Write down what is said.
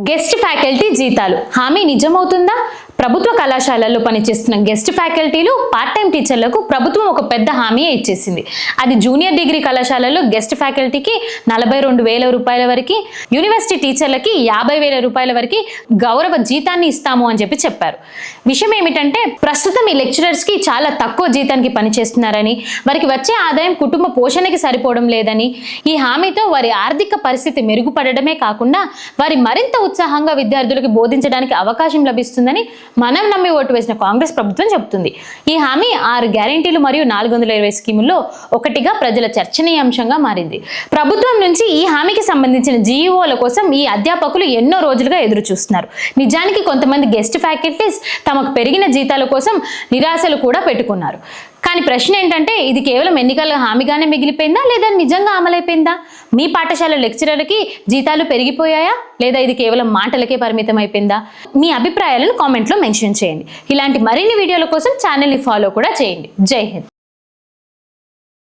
Guest faculty జీతాలు. హామీ నిజమవుతుందా? ప్రభుత్వ కళాశాలల్లో పనిచేస్తున్న గెస్ట్ ఫ్యాకల్టీలు పార్ట్ టైం టీచర్లకు ప్రభుత్వం ఒక పెద్ద హామీ ఇచ్చేసింది. అది జూనియర్ డిగ్రీ కళాశాలల్లో గెస్ట్ ఫ్యాకల్టీకి నలభై రెండు వేల రూపాయల వరకు యూనివర్సిటీ టీచర్లకి యాభై వేల రూపాయల వరకు గౌరవ జీతాన్ని ఇస్తాము అని చెప్పి చెప్పారు. విషయం ఏమిటంటే ప్రస్తుతం ఈ లెక్చరర్స్కి చాలా తక్కువ జీతానికి పనిచేస్తున్నారని వారికి వచ్చే ఆదాయం కుటుంబ పోషణకి సరిపోవడం లేదని ఈ హామీతో వారి ఆర్థిక పరిస్థితి మెరుగుపడడమే కాకుండా వారి మరింత ఉత్సాహంగా విద్యార్థులకు బోధించడానికి అవకాశం లభిస్తుందని మనం నమ్మి ఓటు వేసిన కాంగ్రెస్ ప్రభుత్వం చెబుతుంది. ఈ హామీ ఆరు గ్యారెంటీలు మరియు నాలుగు వందల ఇరవై స్కీముల్లో ఒకటిగా ప్రజల చర్చనీయాంశంగా మారింది. ప్రభుత్వం నుంచి ఈ హామీకి సంబంధించిన జీఈఓల కోసం ఈ అధ్యాపకులు ఎన్నో రోజులుగా ఎదురు చూస్తున్నారు నిజానికి కొంతమంది గెస్ట్ ఫ్యాకల్టీస్ తమకు పెరిగిన జీతాల కోసం నిరాశలు కూడా పెట్టుకున్నారు. కానీ ప్రశ్న ఏంటంటే ఇది కేవలం ఎన్నికల హామీగానే మిగిలిపోయిందా? లేదా నిజంగా అమలైపోయిందా? మీ పాఠశాల లెక్చరర్కి జీతాలు పెరిగిపోయాయా? లేదా ఇది కేవలం మాటలకే పరిమితం అయిపోయిందా మీ అభిప్రాయాలను కామెంట్లో మెన్షన్ చేయండి. ఇలాంటి మరిన్ని వీడియోల కోసం ఛానల్ని ఫాలో కూడా చేయండి. జై హింద్.